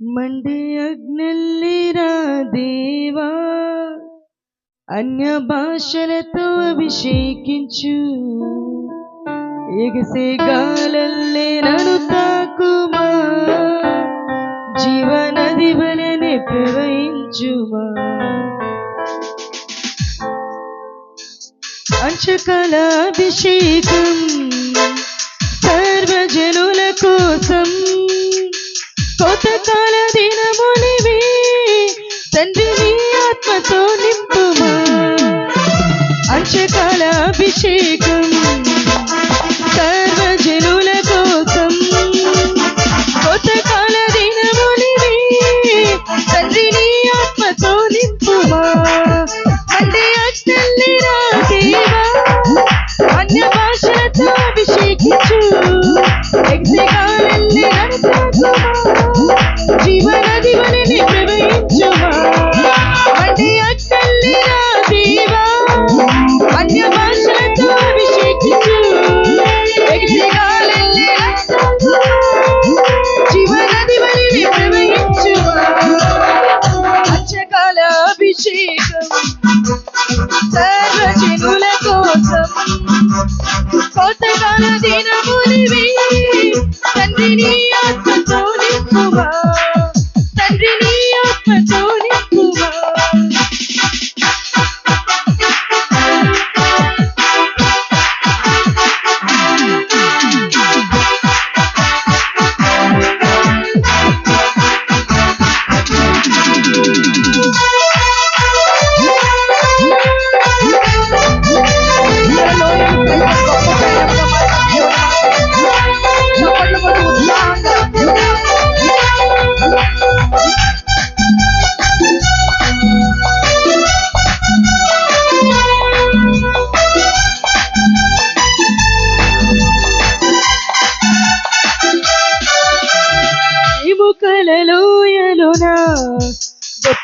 ಮಂಡೆ ಅಗ್ನಲ್ಲಿರಾ దేవా అన్య భాషలతో అభిషేకించు ఎగసే గాలల్లే నన్ను తాకుమా జీవనది వలెనే ప్రవహించుమా అంచకల అభిషేకం సర్వజనుల కోసం కోతకాల దినమునివి. తండ్రి నీ ఆత్మతో నింపుమా. అంశకాల అభిషేకం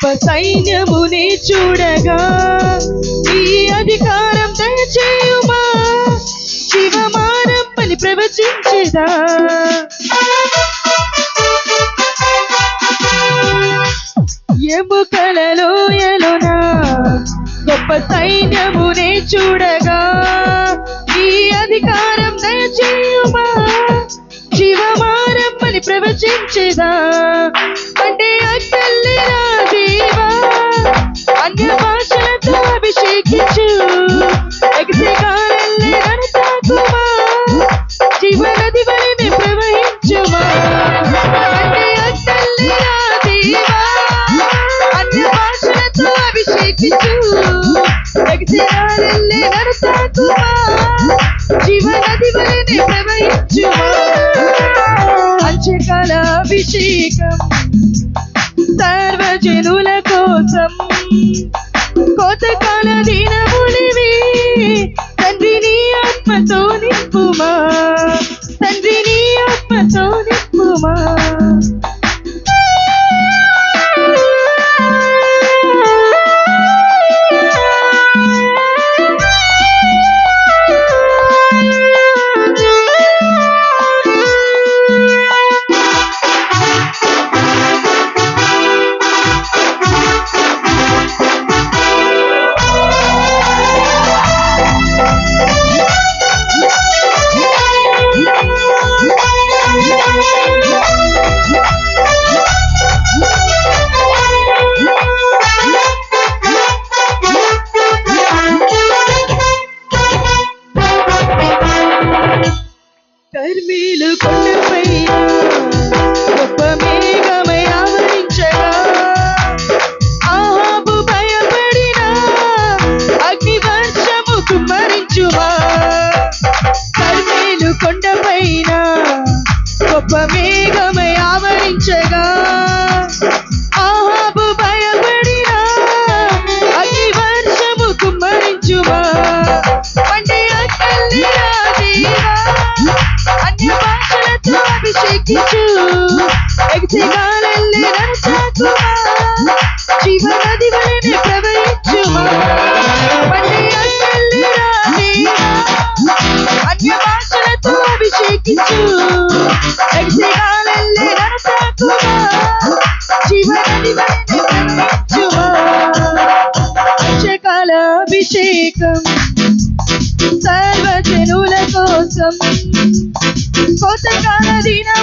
గొప్ప సైన్యముని చూడగా నీ అధికారం దయచేయుమా? శివమానం పని ప్రవచించేదా ఎముకలలోయలునా గొప్ప సైన్యమునే చూడగా ఈ అధికారం దయచేయుమా? జీవమానం పని ప్రవచించేదా? జీవనది వలెని ప్రవహించుమా. అంచకాల అభిషేకం సర్వజనుల కోసం. కోతకాల దినమునివి ఎగిటిచు ఎగిటిగాలెల్లి నరసాకుమా జీవనది వలె ప్రవహించుమా మళ్ళీ అసలు రానేనా అన్య భాషలతో అభిషేకించు ఎగిటిగాలెల్లి నరసాకుమా జీవనది వలె ప్రవహించుమా అక్షకాల కోసం. కాల దినం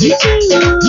DJ.